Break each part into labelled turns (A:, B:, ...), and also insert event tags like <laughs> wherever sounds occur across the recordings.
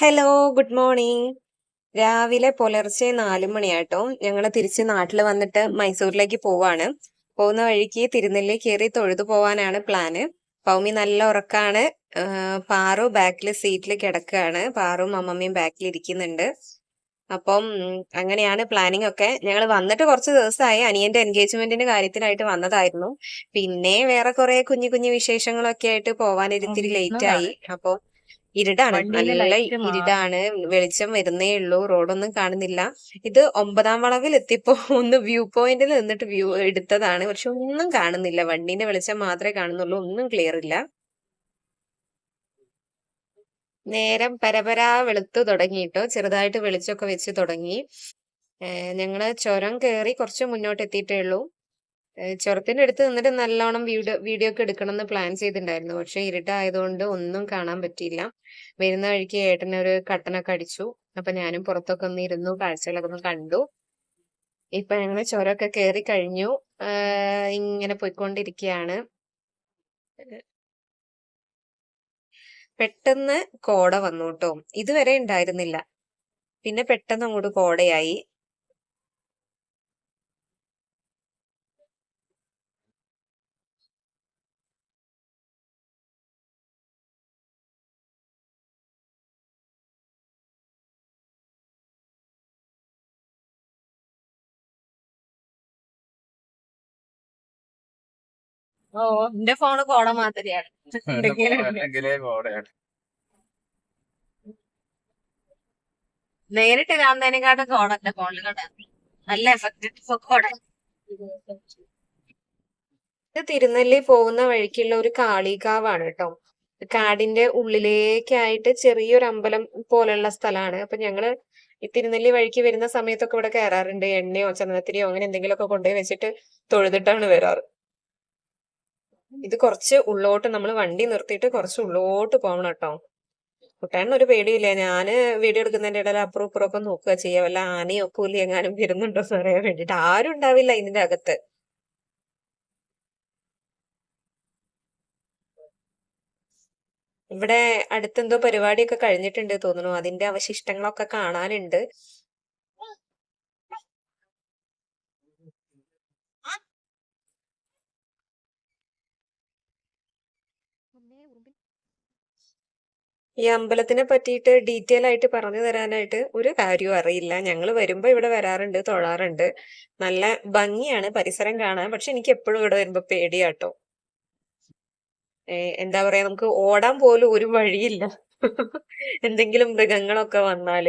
A: Hello good morning രാവിലെ പുലർച്ചെ നാല് മണിയാട്ടോ. ഞങ്ങൾ തിരിച്ച് നാട്ടിൽ വന്നിട്ട് മൈസൂരിലേക്ക് പോവാണ്. പോകുന്ന വഴിക്ക് തിരുനെല്ലി കയറി തൊഴുതു പോവാനാണ് പ്ലാന്. പൗമി നല്ല ഉറക്കാണ്. പാറു ബാക്കിൽ സീറ്റിൽ കിടക്കുകയാണ് പാറും അമ്മമ്മയും ബാക്കിൽ ഇരിക്കുന്നുണ്ട്. അപ്പം അങ്ങനെയാണ് പ്ലാനിങ് ഒക്കെ. ഞങ്ങൾ വന്നിട്ട് കുറച്ച് ദിവസമായി അനിയന്റെ എൻഗേജ്മെന്റിന്റെ കാര്യത്തിനായിട്ട് വന്നതായിരുന്നു. പിന്നെ വേറെ കുറെ കുഞ്ഞു കുഞ്ഞു വിശേഷങ്ങളൊക്കെ ആയിട്ട് പോവാൻ ഇത്തിരി ലേറ്റ് ആയി. അപ്പൊ ഇരുടാണ്. നല്ല ഇരുടാണ്. വെളിച്ചം വരുന്നേ ഉള്ളൂ. റോഡൊന്നും കാണുന്നില്ല. ഇത് ഒമ്പതാം വളവിൽ എത്തിയപ്പോ <laughs> ഒന്ന് വ്യൂ പോയിന്റിൽ നിന്നിട്ട് വ്യൂ എടുത്തതാണ്. പക്ഷെ ഒന്നും കാണുന്നില്ല. വണ്ടീന്റെ വെളിച്ചം മാത്രമേ കാണുന്നുള്ളൂ. ഒന്നും ക്ലിയർ ഇല്ല. നേരം പരപരാ വെളുത്തു തുടങ്ങിയിട്ടോ ചെറുതായിട്ട് വെളിച്ചമൊക്കെ വെച്ച് തുടങ്ങി. ഞങ്ങൾ ചുരം കയറി കുറച്ച് മുന്നോട്ട് എത്തിയിട്ടേ ഉള്ളൂ. ചുരത്തിന്റെ അടുത്ത് നിന്നിട്ട് നല്ലോണം വീഡിയോ വീഡിയോ ഒക്കെ എടുക്കണം എന്ന് പ്ലാൻ ചെയ്തിട്ടുണ്ടായിരുന്നു. പക്ഷെ ഇരുട്ടായതുകൊണ്ട് ഒന്നും കാണാൻ പറ്റിയില്ല. വരുന്ന വഴിക്ക് ഏട്ടനൊരു കട്ടനൊക്കെ അടിച്ചു. അപ്പൊ ഞാനും പുറത്തൊക്കെ ഒന്ന് ഇരുന്നു കാഴ്ചകളൊക്കെ ഒന്ന് കണ്ടു. ഇപ്പൊ ഞങ്ങൾ ചുരമൊക്കെ കയറി കഴിഞ്ഞു. ഇങ്ങനെ പോയിക്കൊണ്ടിരിക്കുകയാണ് പെട്ടെന്ന് കോട വന്നു കേട്ടോ. ഇതുവരെ ഉണ്ടായിരുന്നില്ല. പിന്നെ പെട്ടെന്ന് അങ്ങോട്ട് കോടയായി. ഓ എന്റെ ഫോണ് കോട മാതിരിയാണ്. നേരിട്ട് കാണുന്നതിനെക്കാട്ടും കോട എന്റെ ഫോണിൽ കണ്ട നല്ല എഫക്റ്റ് കോട. ഇത് തിരുനെല്ലി പോകുന്ന വഴിക്കുള്ള ഒരു കാളികാവാണ് കേട്ടോ. കാടിന്റെ ഉള്ളിലേക്കായിട്ട് ചെറിയൊരു അമ്പലം പോലെയുള്ള സ്ഥലമാണ്. അപ്പൊ ഞങ്ങൾ ഈ തിരുനെല്ലി വഴിക്ക് വരുന്ന സമയത്തൊക്കെ ഇവിടെ കയറാറുണ്ട്. എണ്ണയോ ചന്ദനത്തിരിയോ അങ്ങനെ എന്തെങ്കിലുമൊക്കെ കൊണ്ടുപോയി വെച്ചിട്ട് തൊഴുതിട്ടാണ് വരാറ്. ഇത് കുറച്ച് ഉള്ളോട്ട് നമ്മൾ വണ്ടി നിർത്തിയിട്ട് കുറച്ച് ഉള്ളോട്ട് പോകണം കേട്ടോ. കുട്ടാൻ ഒരു പേടിയില്ല. ഞാൻ വീഡിയോ എടുക്കുന്നതിന്റെ ഇടയിൽ അപ്പുറം ഇപ്പുറം ഒക്കെ നോക്കുക ചെയ്യാം. വല്ല ആനയോ പുലി എങ്ങാനും വരുന്നുണ്ടോ എന്ന് അറിയാൻ വേണ്ടിട്ട് ആരും ഉണ്ടാവില്ല ഇതിന്റെ അകത്ത്. ഇവിടെ അടുത്തെന്തോ പരിപാടിയൊക്കെ കഴിഞ്ഞിട്ടുണ്ട് തോന്നുന്നു. അതിന്റെ അവശിഷ്ടങ്ങളൊക്കെ കാണാനുണ്ട്. ഈ അമ്പലത്തിനെ പറ്റിയിട്ട് ഡീറ്റെയിൽ ആയിട്ട് പറഞ്ഞു തരാനായിട്ട് ഒരു കാര്യവും അറിയില്ല. ഞങ്ങൾ വരുമ്പോൾ ഇവിടെ വരാറുണ്ട് തൊഴാറുണ്ട്. നല്ല ഭംഗിയാണ് പരിസരം കാണാൻ. പക്ഷെ എനിക്ക് എപ്പോഴും ഇവിടെ വരുമ്പോ പേടിയാട്ടോ. എന്താ പറയാ നമുക്ക് ഓടാൻ പോലും ഒരു വഴിയില്ല. എന്തെങ്കിലും മൃഗങ്ങളൊക്കെ വന്നാൽ.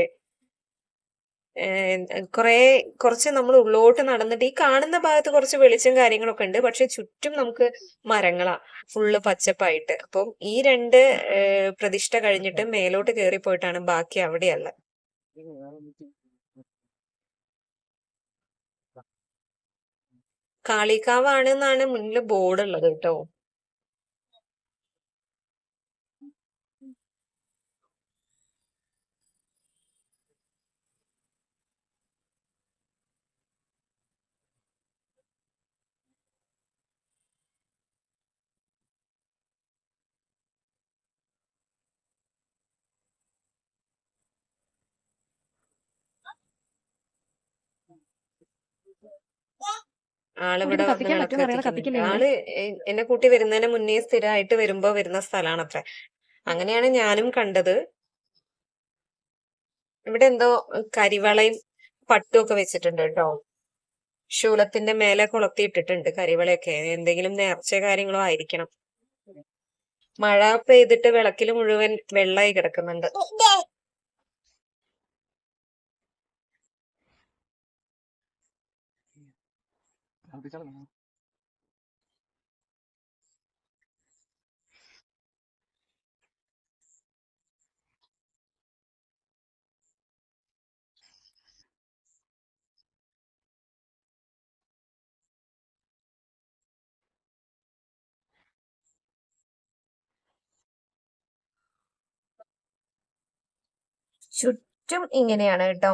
A: കുറെ കുറച്ച് നമ്മൾ ഉള്ളോട്ട് നടന്നിട്ട് ഈ കാണുന്ന ഭാഗത്ത് കുറച്ച് വെളിച്ചം കാര്യങ്ങളൊക്കെ ഉണ്ട്. പക്ഷെ ചുറ്റും നമുക്ക് മരങ്ങളാ ഫുള്ള് പച്ചപ്പായിട്ട്. അപ്പം ഈ രണ്ട് പ്രതിഷ്ഠ കഴിഞ്ഞിട്ട് മേലോട്ട് കയറി പോയിട്ടാണ് ബാക്കി അവിടെയല്ല കാളികാവാണ് എന്നാണ് മുന്നിൽ ബോർഡ് ഉള്ളത് കേട്ടോ.
B: കത്തിക്കില്ലേ.
A: ആൾ എന്നെ കൂട്ടി വരുന്നതിന് മുന്നേ സ്ഥിരമായിട്ട് വരുമ്പോ വരുന്ന സ്ഥലമാണത്രേ അങ്ങനെയാണ് ഞാനും കണ്ടത്. ഇവിടെ എന്തോ കരിവളയും പട്ടും ഒക്കെ വെച്ചിട്ടുണ്ട് കേട്ടോ. ശൂലത്തിന്റെ മേലെ കൊളത്തിയിട്ടിട്ടുണ്ട് കരിവളയൊക്കെ. എന്തെങ്കിലും നേർച്ച കാര്യങ്ങളോ ആയിരിക്കണം. മഴ പെയ്തിട്ട് വിളക്കിൽ മുഴുവൻ വെള്ളമായി കിടക്കുന്നുണ്ട്. ചുറ്റും ഇങ്ങനെയാണ് കേട്ടോ.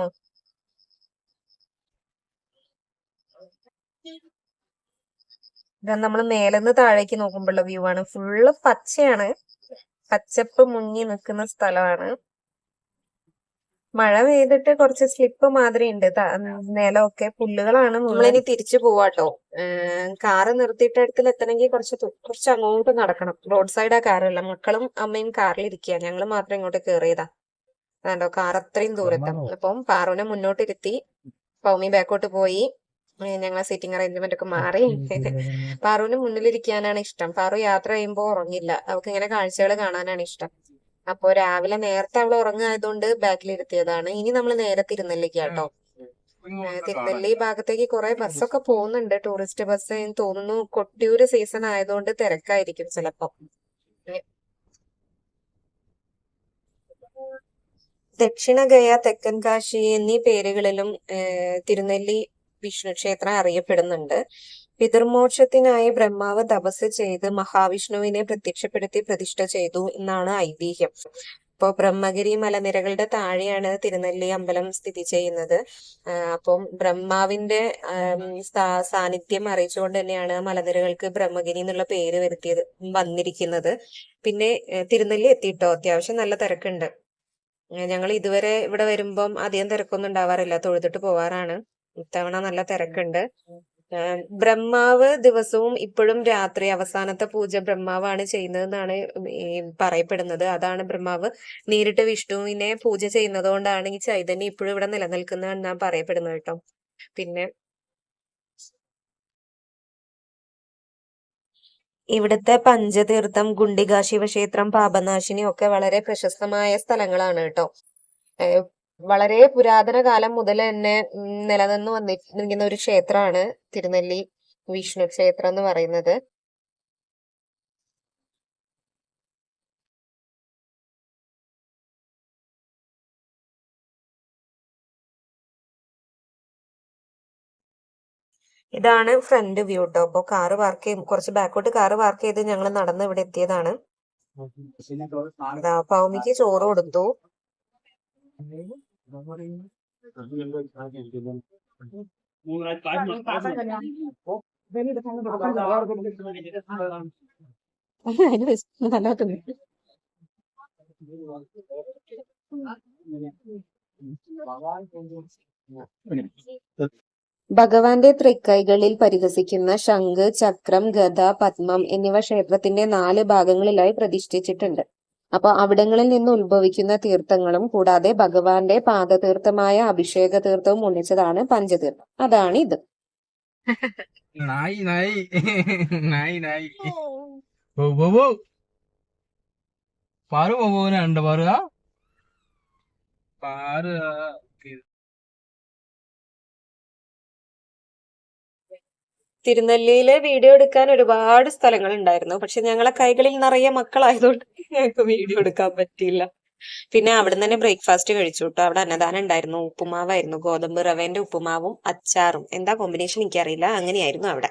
A: ഇത് നമ്മൾ മേലെന്ന് താഴേക്ക് നോക്കുമ്പോഴുള്ള വ്യൂ ആണ്. ഫുള്ള് പച്ചയാണ്. പച്ചപ്പ് മുങ്ങി നിൽക്കുന്ന സ്ഥലമാണ്. മഴ പെയ്തിട്ട് കുറച്ച് സ്ലിപ്പ് മാതിരി ഉണ്ട് നിലമൊക്കെ പുല്ലുകളാണ് നമ്മളിനി തിരിച്ചു പോവാട്ടോ. കാറ് നിർത്തിയിട്ട് അടുത്തിൽ എത്തണമെങ്കിൽ കുറച്ച് കുറച്ച് അങ്ങോട്ട് നടക്കണം. റോഡ് സൈഡാ കാറല്ല മക്കളും അമ്മയും കാറിൽ ഇരിക്കുക ഞങ്ങൾ മാത്രം ഇങ്ങോട്ട് കയറിയതാ അതാണ്ടോ കാർ അത്രയും ദൂരത്താണ് അപ്പം പാറുവിനെ മുന്നോട്ട് ഇരുത്തി പൗമി ബാക്കോട്ട് പോയി. ഞങ്ങളെ സീറ്റിംഗ് അറേഞ്ച്മെന്റ് ഒക്കെ മാറി. പാറുവിന് മുന്നിലിരിക്കാനാണ് ഇഷ്ടം. പാറു യാത്ര ചെയ്യുമ്പോൾ ഉറങ്ങില്ല. അവൾക്ക് ഇങ്ങനെ കാഴ്ചകൾ കാണാനാണ് ഇഷ്ടം. അപ്പോ രാവിലെ നേരത്തെ അവൾ ഉറങ്ങായതുകൊണ്ട് ബാക്കിൽ ഇരുത്തിയതാണ് ഇനി നമ്മൾ നേരെ തിരുനെല്ലിക്ക് കേട്ടോ. തിരുനെല്ലി ഭാഗത്തേക്ക് കുറെ ബസ്സൊക്കെ പോകുന്നുണ്ട്. ടൂറിസ്റ്റ് ബസ് എന്ന് തോന്നുന്നു കൊട്ടിയൂര് സീസൺ ആയതുകൊണ്ട് തിരക്കായിരിക്കും ചിലപ്പോ. ദക്ഷിണ ഗയ തെക്കൻ കാശി എന്നീ പേരുകളിലും തിരുനെല്ലി വിഷ്ണു ക്ഷേത്രം അറിയപ്പെടുന്നുണ്ട്. പിതൃമോക്ഷത്തിനായി ബ്രഹ്മാവ് തപസ് ചെയ്ത് മഹാവിഷ്ണുവിനെ പ്രത്യക്ഷപ്പെടുത്തി പ്രതിഷ്ഠ ചെയ്തു എന്നാണ് ഐതിഹ്യം. ഇപ്പോ ബ്രഹ്മഗിരി മലനിരകളുടെ താഴെയാണ് തിരുനെല്ലി അമ്പലം സ്ഥിതി ചെയ്യുന്നത്. അപ്പം ബ്രഹ്മാവിന്റെ സാന്നിധ്യം അറിയിച്ചുകൊണ്ട് തന്നെയാണ് മലനിരകൾക്ക് ബ്രഹ്മഗിരി എന്നുള്ള പേര് വരുത്തിയത് വന്നിരിക്കുന്നത്. പിന്നെ തിരുനെല്ലി എത്തിയിട്ടോ അത്യാവശ്യം നല്ല തിരക്കുണ്ട്. ഞങ്ങൾ ഇതുവരെ ഇവിടെ വരുമ്പം അധികം തിരക്കൊന്നും ഉണ്ടാവാറില്ല. തൊഴുതിട്ട് പോവാറാണ്. ഇത്തവണ നല്ല തിരക്കുണ്ട്. ബ്രഹ്മാവ് ദിവസവും ഇപ്പോഴും രാത്രി അവസാനത്തെ പൂജ ബ്രഹ്മാവാണ് ചെയ്യുന്നതെന്നാണ് പറയപ്പെടുന്നത്. അതാണ് ബ്രഹ്മാവ്. നേരിട്ട് വിഷ്ണുവിനെ പൂജ ചെയ്യുന്നതുകൊണ്ടാണ് ഈ ചൈതന്യം ഇപ്പോഴും ഇവിടെ നിലനിൽക്കുന്നതെന്നാണ് പറയപ്പെടുന്നത് കേട്ടോ. പിന്നെ ഇവിടുത്തെ പഞ്ചതീർത്ഥം ഗുണ്ടിക ശിവക്ഷേത്രം പാപനാശിനി ഒക്കെ വളരെ പ്രശസ്തമായ സ്ഥലങ്ങളാണ് കേട്ടോ. വളരെ പുരാതന കാലം മുതൽ തന്നെ നിലനിന്ന് വന്നിരിക്കുന്ന ഒരു ക്ഷേത്രമാണ് തിരുനെല്ലി വിഷ്ണു ക്ഷേത്രം എന്ന് പറയുന്നത്. ഇതാണ് ഫ്രണ്ട് വ്യൂ കേട്ടോ അപ്പൊ കാറ് പാർക്ക് ചെയ്യും കുറച്ച് ബാക്കോട്ട് കാറ് പാർക്ക് ചെയ്ത് ഞങ്ങൾ നടന്ന് ഇവിടെ എത്തിയതാണ്. അതാ പൗമിക്ക് ചോറ് കൊടുത്തു. ഭഗവാന്റെ തൃക്കൈകളിൽ പരിഹസിക്കുന്ന ശംഖ് ചക്രം ഗദ പത്മം എന്നിവ ക്ഷേത്രത്തിന്റെ നാല് ഭാഗങ്ങളിലായി പ്രതിഷ്ഠിച്ചിട്ടുണ്ട്. അപ്പൊ അവിടങ്ങളിൽ നിന്ന് ഉത്ഭവിക്കുന്ന തീർത്ഥങ്ങളും കൂടാതെ ഭഗവാന്റെ പാദതീർത്ഥമായ അഭിഷേക തീർത്ഥവും ഒന്നിച്ചതാണ് പഞ്ചതീർത്ഥം. അതാണ് ഇത്.
C: നായി നായി. നായി നായി. പാറു പോകാനുണ്ട് പാറു പാറ്
A: തിരുനെല്ലിയിൽ വീഡിയോ എടുക്കാൻ ഒരുപാട് സ്ഥലങ്ങൾ ഉണ്ടായിരുന്നു. പക്ഷെ ഞങ്ങളെ കൈകളിൽ നിറയെ മക്കളായതുകൊണ്ട് ഞങ്ങൾക്ക് വീഡിയോ എടുക്കാൻ പറ്റിയില്ല. പിന്നെ അവിടെ തന്നെ ബ്രേക്ക്ഫാസ്റ്റ് കഴിച്ചു കേട്ടോ. അവിടെ അന്നദാനം ഉണ്ടായിരുന്നു. ഉപ്പുമാവായിരുന്നു. ഗോതമ്പ് റവേന്റെ ഉപ്പുമാവും അച്ചാറും. എന്താ കോമ്പിനേഷൻ എനിക്കറിയില്ല. അങ്ങനെയായിരുന്നു അവിടെ.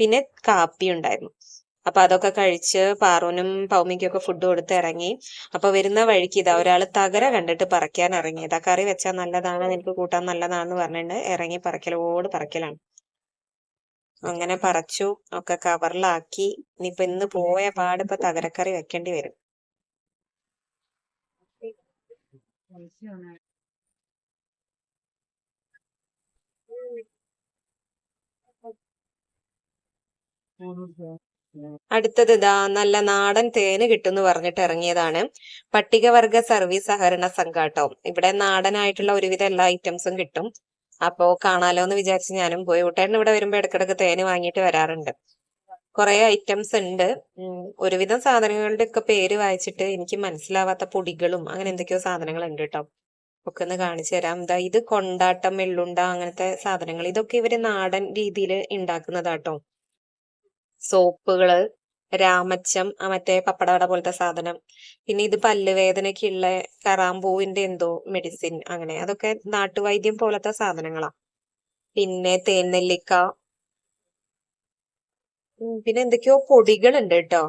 A: പിന്നെ കാപ്പി ഉണ്ടായിരുന്നു. അപ്പൊ അതൊക്കെ കഴിച്ച് പാറുവിനും പൗമിക്കും ഒക്കെ ഫുഡ് കൊടുത്ത് ഇറങ്ങി. അപ്പൊ വരുന്ന വഴിക്ക് ഇതാ ഒരാൾ തകര കണ്ടിട്ട് പറിക്കാൻ ഇറങ്ങിയതാ കറി വെച്ചാൽ നല്ലതാണ് എനിക്ക് കൂട്ടാൻ നല്ലതാണെന്ന് പറഞ്ഞിട്ട് ഇറങ്ങി പറക്കലോട് പറിക്കലാണ്. അങ്ങനെ പറിച്ചു ഒക്കെ കവറിലാക്കി. ഇനിയിപ്പൊ ഇന്ന് പോയ പാട് ഇപ്പൊ തകരക്കറി വെക്കേണ്ടി വരും. അടുത്തത് ഇതാ നല്ല നാടൻ തേന് കിട്ടുമെന്ന് പറഞ്ഞിട്ട് ഇറങ്ങിയതാണ്. പട്ടികവർഗ സർവീസ് സഹകരണ സംഘാട്ടോ. ഇവിടെ നാടനായിട്ടുള്ള ഒരുവിധ എല്ലാ ഐറ്റംസും കിട്ടും. അപ്പോ കാണാലോ എന്ന് വിചാരിച്ച് ഞാനും പോയി. ഊട്ടേട്ടൻ ഇവിടെ വരുമ്പോ ഇടക്കിടക്ക് തേന് വാങ്ങിയിട്ട് വരാറുണ്ട്. കുറെ ഐറ്റംസ് ഉണ്ട്. ഒരുവിധം സാധനങ്ങളുടെ ഒക്കെ പേര് വായിച്ചിട്ട് എനിക്ക് മനസ്സിലാവാത്ത പൊടികളും അങ്ങനെ എന്തൊക്കെയോ സാധനങ്ങൾ ഉണ്ട് കേട്ടോ ഒക്കെ ഒന്ന് കാണിച്ചു തരാം. എന്താ ഇത് കൊണ്ടാട്ടം വെള്ളുണ്ട അങ്ങനത്തെ സാധനങ്ങൾ. ഇതൊക്കെ ഇവർ നാടൻ രീതിയിൽ ഉണ്ടാക്കുന്നതാട്ടോ സോപ്പുകൾ രാമച്ചം മറ്റേ പപ്പടവട പോലത്തെ സാധനം. പിന്നെ ഇത് പല്ലുവേദനയ്ക്കുള്ള കറാമ്പൂവിന്റെ എന്തോ മെഡിസിൻ അങ്ങനെ. അതൊക്കെ നാട്ടുവൈദ്യം പോലത്തെ സാധനങ്ങളാ. പിന്നെ തേൻ നെല്ലിക്ക പിന്നെ എന്തൊക്കെയോ പൊടികളുണ്ട് കേട്ടോ.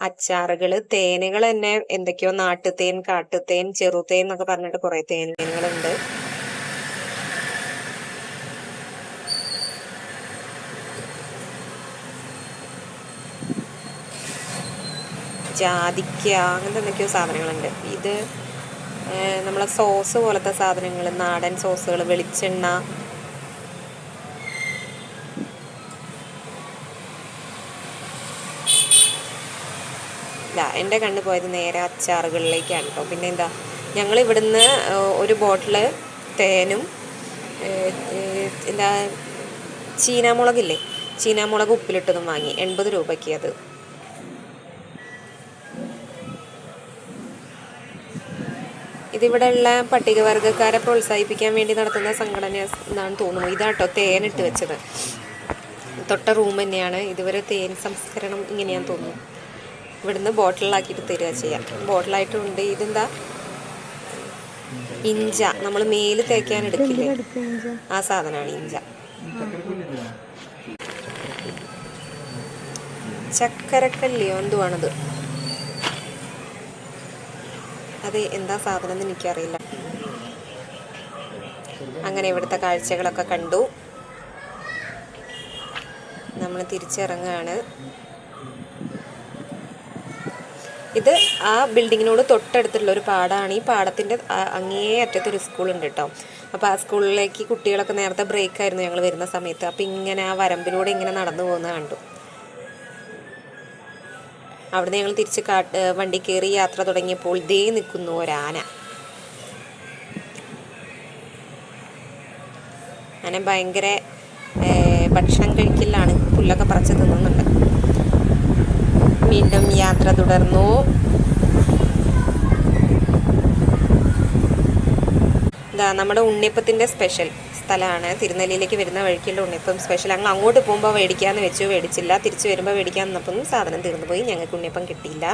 A: അച്ചാറുകൾ തേനുകൾ തന്നെ എന്തൊക്കെയോ നാട്ടുതേൻ കാട്ടുതേൻ ചെറുതേൻ എന്നൊക്കെ പറഞ്ഞിട്ട് കുറെ തേനുകളുണ്ട്. ജാതിക്ക അങ്ങനത്തെ എന്തൊക്കെയോ സാധനങ്ങളുണ്ട്. ഇത് നമ്മളെ സോസ് പോലത്തെ സാധനങ്ങൾ നാടൻ സോസുകൾ വെളിച്ചെണ്ണ. എന്റെ കണ്ണ് പോയത് നേരെ അച്ചാറുകളിലേക്കാണ് കേട്ടോ പിന്നെ എന്താ ഞങ്ങൾ ഇവിടുന്ന് ഒരു ബോട്ടിൽ തേനും എന്താ ചീനാമുളകില്ലേ? ചീനാമുളക് ഉപ്പിലിട്ടതും വാങ്ങി. എൺപത് രൂപയ്ക്ക് അത്. ഇതിവിടെയുള്ള പട്ടികവർഗക്കാരെ പ്രോത്സാഹിപ്പിക്കാൻ വേണ്ടി നടത്തുന്ന സംഘടന എന്നാണ് തോന്നുന്നു ഇതാട്ടോ തേനിട്ട് വെച്ചത്. തൊട്ട റൂം തന്നെയാണ്. ഇതുവരെ തേൻ സംസ്കരണം ഇങ്ങനെയാന്ന് തോന്നുന്നു. ഇവിടുന്ന് ബോട്ടിലാക്കിയിട്ട് തരിക ചെയ്യാം. ബോട്ടിലായിട്ടുണ്ട് ഇതെന്താ? ഇഞ്ച. നമ്മൾ മേൽ തേക്കാൻ എടുക്കില്ലേ? ആ സാധനമാണ് ഇഞ്ച. ചക്കരക്കല്ലിയോ? എന്തുവാണത്? അത് എന്താ സാധനം എന്ന് എനിക്കറിയില്ല. അങ്ങനെ ഇവിടുത്തെ കാഴ്ചകളൊക്കെ കണ്ടു. നമ്മൾ തിരിച്ചിറങ്ങുകയാണ് ഇത് ആ ബിൽഡിങ്ങിനോട് തൊട്ടടുത്തുള്ള ഒരു പാടാണ്. ഈ പാടത്തിന്റെ അങ്ങേ അറ്റത്തൊരു സ്കൂളുണ്ട് കേട്ടോ. അപ്പോൾ ആ സ്കൂളിലേക്ക് കുട്ടികളൊക്കെ നേരത്തെ ബ്രേക്കായിരുന്നു ഞങ്ങൾ വരുന്ന സമയത്ത്. അപ്പോൾ ഇങ്ങനെ ആ വരമ്പിലൂടെ ഇങ്ങനെ നടന്നു പോകുന്നത് കണ്ടു. അവിടുന്ന് ഞങ്ങൾ തിരിച്ച് കാട്ട് വണ്ടി കയറി യാത്ര തുടങ്ങിയപ്പോൾ ദേ നിൽക്കുന്നു ഒരാന. ആന ഭയങ്കര ഭക്ഷണം കഴിക്കലാണ് പുല്ലൊക്കെ പറിച്ച് തിന്നുന്നുണ്ട്. വീണ്ടും യാത്ര തുടർന്നു. ഇതാ നമ്മുടെ ഉണ്ണിയപ്പത്തിന്റെ സ്പെഷ്യൽ സ്ഥലമാണ്. തിരുനെല്ലിയിലേക്ക് വരുന്ന വഴിക്കുള്ള ഉണ്ണിയപ്പം സ്പെഷ്യൽ ഞങ്ങൾ അങ്ങോട്ട് പോകുമ്പോൾ മേടിക്കാമെന്ന് വെച്ചു മേടിച്ചില്ല. തിരിച്ച് വരുമ്പോൾ മേടിക്കാൻ നിന്നപ്പം സാധനം തീർന്നു പോയി ഞങ്ങൾക്ക് ഉണ്ണിയപ്പം കിട്ടിയില്ല.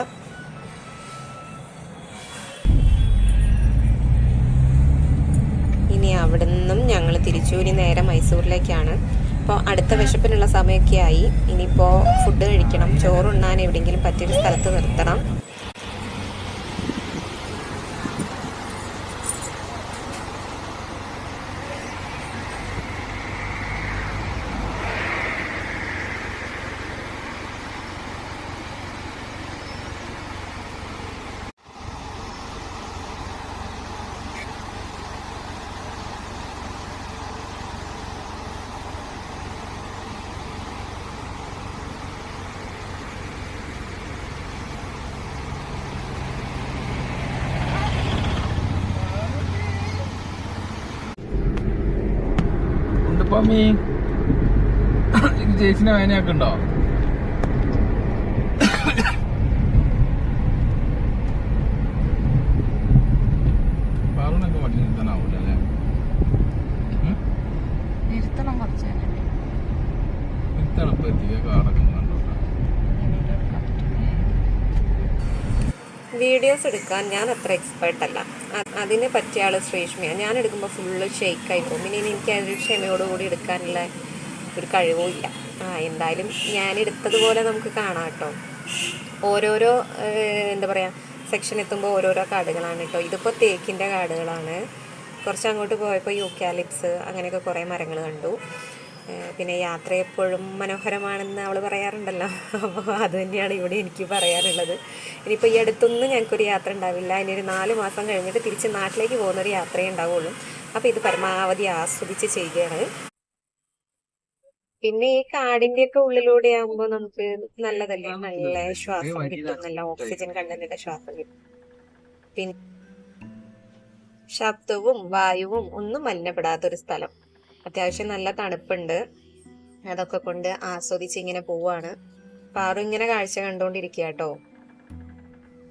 A: ഇനി അവിടെ നിന്നും ഞങ്ങൾ തിരിച്ചു ഇനി നേരെ മൈസൂരിലേക്കാണ്. അപ്പോൾ അടുത്ത വിശപ്പിനുള്ള സമയമൊക്കെ ആയി. ഇനിയിപ്പോൾ ഫുഡ് കഴിക്കണം. ചോറുണ്ണാൻ എവിടെയെങ്കിലും പറ്റിയൊരു സ്ഥലത്ത് നിർത്തണം.
C: പമ്മി ചേച്ചിനെ വേനയൊക്കെ ഉണ്ടോ? പാറൂനൊക്കെ വണ്ടി നിർത്താനാവൂല അല്ലേ? ഉം?
B: നിർത്തണം കുറച്ച് നേരം.
C: നിർത്തണം ഇപ്പൊ എത്തിയ കാറൊക്കെ
A: വീഡിയോസ് എടുക്കാൻ ഞാൻ അത്ര എക്സ്പേർട്ട് അല്ല. അ- അതിനെ പറ്റിയ ആൾ ശ്രേഷ്മയാണ് ഞാൻ എടുക്കുമ്പോൾ ഫുള്ള് ഷെയ്ക്കായി പോകും. പിന്നെ എനിക്ക് അതിൽ ക്ഷമയോടുകൂടി എടുക്കാനുള്ള ഒരു കഴിവും ഇല്ല ആ എന്തായാലും ഞാൻ എടുത്തതുപോലെ നമുക്ക് കാണാം കേട്ടോ. ഓരോരോ എന്താ പറയുക സെക്ഷൻ എത്തുമ്പോൾ ഓരോരോ കാർഡുകളാണ് കേട്ടോ. ഇതിപ്പോൾ തേക്കിന്റെ കാർഡുകളാണ്. കുറച്ച് അങ്ങോട്ട് പോയപ്പോൾ യൂക്കാലിപ്സ് അങ്ങനെയൊക്കെ കുറേ മരങ്ങൾ കണ്ടു. പിന്നെ യാത്ര എപ്പോഴും മനോഹരമാണെന്ന് അവൾ പറയാറുണ്ടല്ലോ. അപ്പോൾ അത് തന്നെയാണ് ഇവിടെ എനിക്ക് പറയാനുള്ളത്. ഇനിയിപ്പോൾ ഈ അടുത്തൊന്നും ഞങ്ങൾക്കൊരു യാത്ര ഉണ്ടാവില്ല. ഇനി ഒരു നാല് മാസം കഴിഞ്ഞിട്ട് തിരിച്ച് നാട്ടിലേക്ക് പോകുന്നൊരു യാത്രയേ ഉണ്ടാവുള്ളൂ. അപ്പോൾ ഇത് പരമാവധി ആസ്വദിച്ച് ചെയ്യുകയാണ്. പിന്നെ ഈ കാടിന്റെയൊക്കെ ഉള്ളിലൂടെ ആകുമ്പോൾ നമുക്ക് നല്ലതല്ലേ? നല്ല ശ്വാസം കിട്ടും. നല്ല ഓക്സിജൻ കണ്ടന്റിന്റെ ശ്വാസം കിട്ടും. പിന്നെ ശബ്ദവും വായുവും ഒന്നും മലിനപ്പെടാത്തൊരു സ്ഥലം. അത്യാവശ്യം നല്ല തണുപ്പുണ്ട്. അതൊക്കെ കൊണ്ട് ആസ്വദിച്ച് ഇങ്ങനെ പോവാണ്. പാറു ഇങ്ങനെ കാഴ്ച കണ്ടോണ്ടിരിക്കുക കേട്ടോ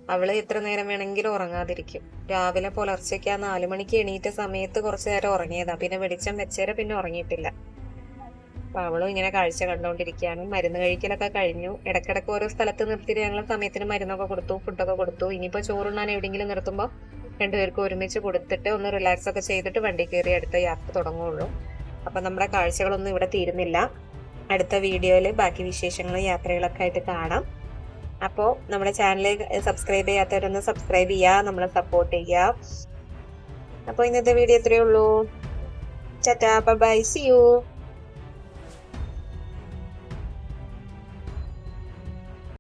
A: അവൾ എത്ര നേരം വേണമെങ്കിലും ഉറങ്ങാതിരിക്കും. രാവിലെ പുലർച്ചയ്ക്ക് ആ നാലു മണിക്ക് എണീറ്റ സമയത്ത് കുറച്ചു നേരം ഉറങ്ങിയതാ. പിന്നെ വെളിച്ചം വെച്ചേരെ പിന്നെ ഉറങ്ങിയിട്ടില്ല. അപ്പൊ അവളും ഇങ്ങനെ കാഴ്ച കണ്ടോണ്ടിരിക്കുകയാണ് മരുന്ന് കഴിക്കലൊക്കെ കഴിഞ്ഞു. ഇടക്കിടക്ക് ഓരോ സ്ഥലത്ത് നിർത്തിയിട്ട് ഞങ്ങൾ സമയത്തിന് മരുന്നൊക്കെ കൊടുത്തു ഫുഡൊക്കെ കൊടുത്തു. ഇനിയിപ്പോ ചോറുണ്ണാൻ എവിടെയെങ്കിലും നിർത്തുമ്പോൾ രണ്ടുപേർക്കും ഒരുമിച്ച് കൊടുത്തിട്ട് ഒന്ന് റിലാക്സ് ഒക്കെ ചെയ്തിട്ട് വണ്ടി കയറി അടുത്ത യാത്ര തുടങ്ങുള്ളൂ. അപ്പൊ നമ്മുടെ കാഴ്ചകളൊന്നും ഇവിടെ തീരുന്നില്ല. അടുത്ത വീഡിയോയിൽ ബാക്കി വിശേഷങ്ങളും യാത്രകളൊക്കെ ആയിട്ട് കാണാം. അപ്പോൾ നമ്മുടെ ചാനൽ സബ്സ്ക്രൈബ് ചെയ്യാത്തവരൊന്ന് സബ്സ്ക്രൈബ് ചെയ്യുക നമ്മളെ സപ്പോർട്ട് ചെയ്യുക അപ്പോൾ ഇന്നത്തെ വീഡിയോ ഇത്രയേ ഉള്ളൂ. ചറ്റാ ബൈ സി യു